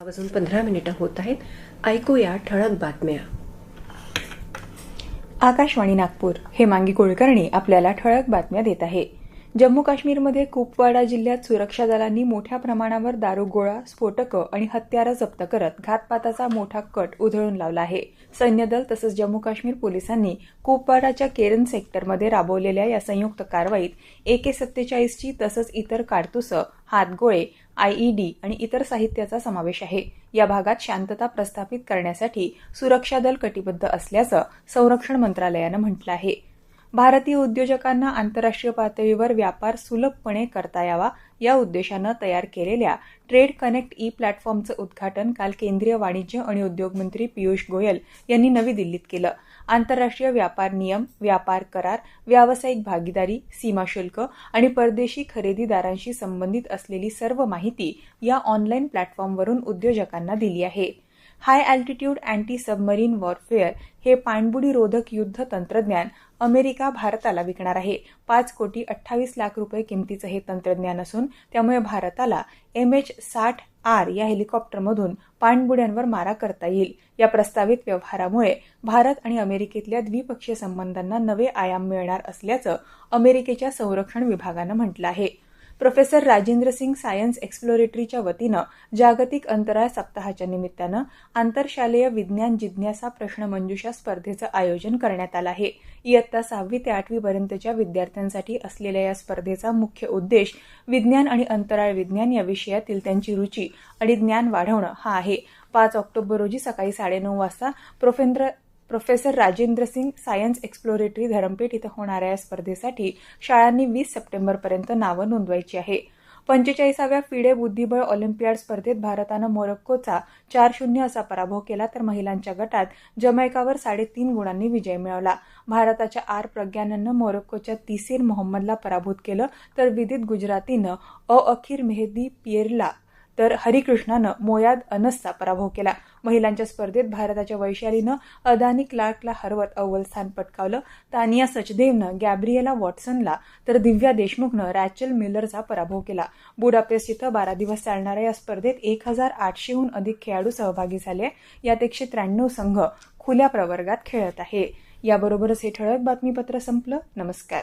वाजून पंधरा मिनिटं होत आहेत. ऐकूया ठळक बातम्या. आकाशवाणी नागपूर हेमांगी कुलकर्णी आपल्याला ठळक बातम्या देत आहे. जम्मू काश्मीरमध्ये कुपवाडा जिल्ह्यात सुरक्षा दलांनी मोठ्या प्रमाणावर दारुगोळा स्फोटकं आणि हत्यारं जप्त करत घातपाताचा मोठा कट उधळून लावला आहे. सैन्य दल तसंच जम्मू काश्मीर पोलिसांनी कुपवाडाच्या केरन सेक्टरमध्ये राबवलेल्या या संयुक्त कारवाईत एके सत्तेचाळीसची तसंच इतर काडतुसं हातगोळे आयईडी आणि इतर साहित्याचा समावेश आहे. या भागात शांतता प्रस्थापित करण्यासाठी सुरक्षा दल कटिबद्ध असल्याचं संरक्षण मंत्रालयानं म्हटलं आहे. भारतीय उद्योजकांना आंतरराष्ट्रीय पातळीवर व्यापार सुलभपणे करता यावा या उद्देशानं तयार केलेल्या ट्रेड कनेक्ट ई प्लॅटफॉर्मचं उद्घाटन काल केंद्रीय वाणिज्य आणि उद्योग मंत्री पियुष गोयल यांनी नवी दिल्लीत केलं. आंतरराष्ट्रीय व्यापार नियम व्यापार करार व्यावसायिक भागीदारी सीमाशुल्क आणि परदेशी खरेदीदारांशी संबंधित असलेली सर्व माहिती या ऑनलाईन प्लॅटफॉर्मवरून उद्योजकांना दिली आहे. High altitude anti submarine warfare हे पाणबुडी रोधक युद्ध तंत्रज्ञान अमेरिका भारताला विकणार आहे. पाच कोटी अठ्ठावीस लाख रुपये किमतीचं हे तंत्रज्ञान असून त्यामुळे भारताला एम एच साठ आर या हेलिकॉप्टरमधून पाणबुड्यांवर मारा करता येईल. या प्रस्तावित व्यवहारामुळे भारत आणि अमेरिकेतल्या द्विपक्षीय संबंधांना नवे आयाम मिळणार असल्याचं अमेरिकेच्या संरक्षण विभागानं म्हटलं आहे. प्रोफेसर राजेंद्र सिंग सायन्स एक्सप्लोरेटरीच्या वतीनं जागतिक अंतराळ सप्ताहाच्या निमित्तानं आंतरशालेय विज्ञान जिज्ञासा प्रश्नमंजुषा स्पर्धेचं आयोजन करण्यात आलं आहे. इयत्ता सहावी ते आठवी पर्यंतच्या विद्यार्थ्यांसाठी असलेल्या या स्पर्धेचा मुख्य उद्देश विज्ञान आणि अंतराळ विज्ञान या विषयातील त्यांची रुची आणि ज्ञान वाढवणं हा आहे. पाच ऑक्टोबर रोजी सकाळी साडेनऊ वाजता प्रोफेंद्र professor Rajendra Singh science exploratory Dharampeth इथं होणाऱ्या या स्पर्धेसाठी शाळांनी वीस सप्टेंबरपर्यंत नावं नोंदवायची आहे. पंचेचाळीसाव्या फिडे बुद्धिबळ ऑलिम्पियाड स्पर्धेत भारतानं मोरक्कोचा चार शून्य असा पराभव केला तर महिलांच्या गटात जमैकावर साडेतीन गुणांनी विजय मिळवला. भारताच्या आर प्रज्ञाननं मोरक्कोच्या तिसीर मोहम्मदला पराभूत केलं तर विदित गुजरातीनं अ अखिर मेहदी पियरला तर हरिकृष्णानं मोयाद अनसचा पराभव केला. महिलांच्या स्पर्धेत भारताच्या वैशालीनं अदानी क्लार्कला हरवत अव्वल स्थान पटकावलं. तानिया सचदेवनं गॅब्रिएला वॉटसनला तर दिव्या देशमुखनं रॅचल मिलरचा पराभव केला. बुडापेस्ट इथं बारा दिवस चालणाऱ्या या स्पर्धेत एक हजार आठशेहून अधिक खेळाडू सहभागी झाले. यात एकशे त्र्याण्णव संघ खुल्या प्रवर्गात खेळत आहे. याबरोबरच हे ठळक बातमीपत्र संपलं. नमस्कार.